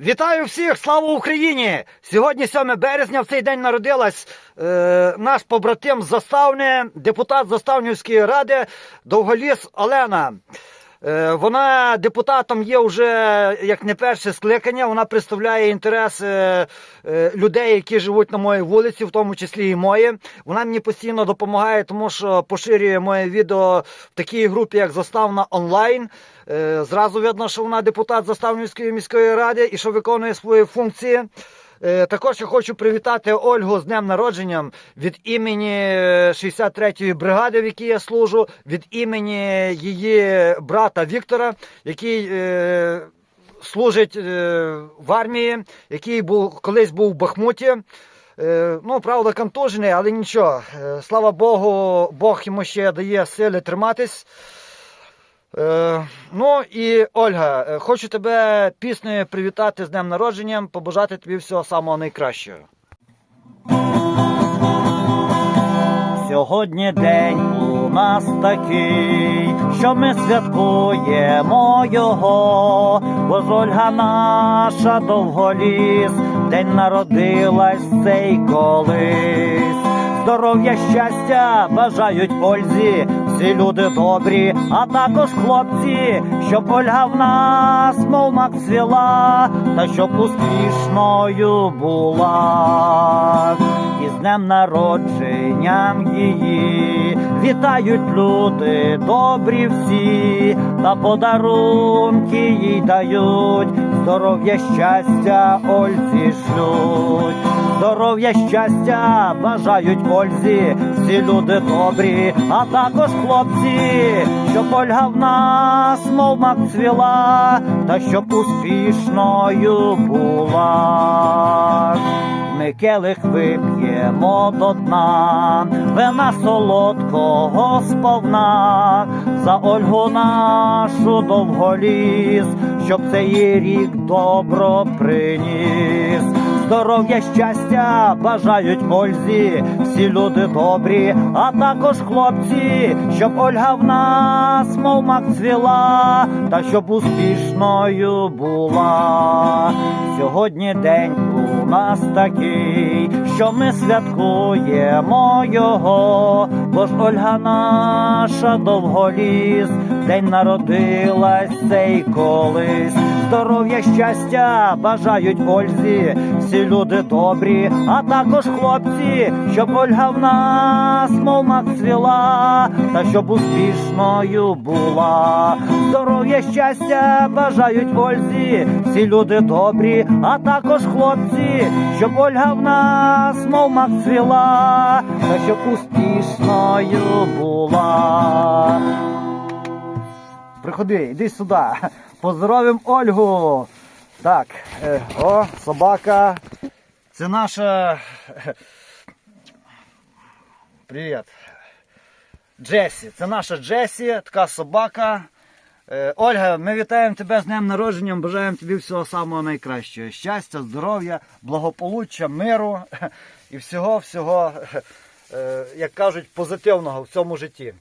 Вітаю всіх! Слава Україні! Сьогодні 7 березня, в цей день народилась е, наш побратим з Заставни, депутат Заставнівської ради Довголіс Олена. Е, вона депутатом є вже як не перше скликання. Вона представляє інтереси е, людей, які живуть на моїй вулиці, в тому числі і мої. Вона мені постійно допомагає, тому що поширює моє відео в такій групі, як Заставна онлайн. Е, Зразу видно, що вона депутат Заставнівської міської ради і що виконує свої функції. Е, Також я хочу привітати Ольгу з днем народженням від імені е, 63-ї бригади, в якій я служу, від імені її брата Віктора, який е, служить е, в армії, який був колись був в Бахмуті. Е, Ну, правда, контужений, але нічого. Е, Слава Богу, Бог йому ще дає сили триматись. Е, ну і Ольга, е, хочу тебе піснею привітати з днем народженням, побажати тобі всього самого найкращого. Сьогодні день у нас такий, що ми святкуємо його, бо ж Ольга наша довголіс, день народилась цей колись. Здоров'я, щастя бажають Ользі, всі люди добрі, а також хлопці, щоб Ольга в нас, мов мак цвіла, та щоб успішною була. І з днем народженням її вітають люди добрі всі, та подарунки їй дають, здоров'я, щастя Ользі шлють. Здоров'я, щастя бажають Ользі, всі люди добрі, а також хлопці, щоб Ольга в нас, мов мак цвіла, та щоб успішною була. Ми келих вип'ємо до дна, вина солодкого сповна, за Ольгу нашу довголіс, щоб цей рік добро приніс. Здоров'я, щастя бажають Ользі, всі люди добрі, а також хлопці, щоб Ольга в нас, мов мак цвіла, та щоб успішною була. Сьогодні день у нас такий, що ми святкуємо його, бо ж Ольга наша довголіс, день народилась цей колись. Здоров'я, щастя бажають Ользі, всі люди добрі, а також хлопці, щоб Ольга в нас, мов мак цвіла, та щоб успішною була. Здоров'я, щастя бажають Ользі, всі люди добрі, а також хлопці, щоб Ольга в нас, мов мак цвіла, та щоб успішною була. Приходи, іди сюди. Поздоровим Ольгу. Так, е, о, собака. Це наша. Привіт. Джесі. Це наша Джесі, така собака. Е, Ольга, ми вітаємо тебе з днем народженням, бажаємо тобі всього самого найкращого. Щастя, здоров'я, благополуччя, миру і всього-всього, е, як кажуть, позитивного в цьому житті.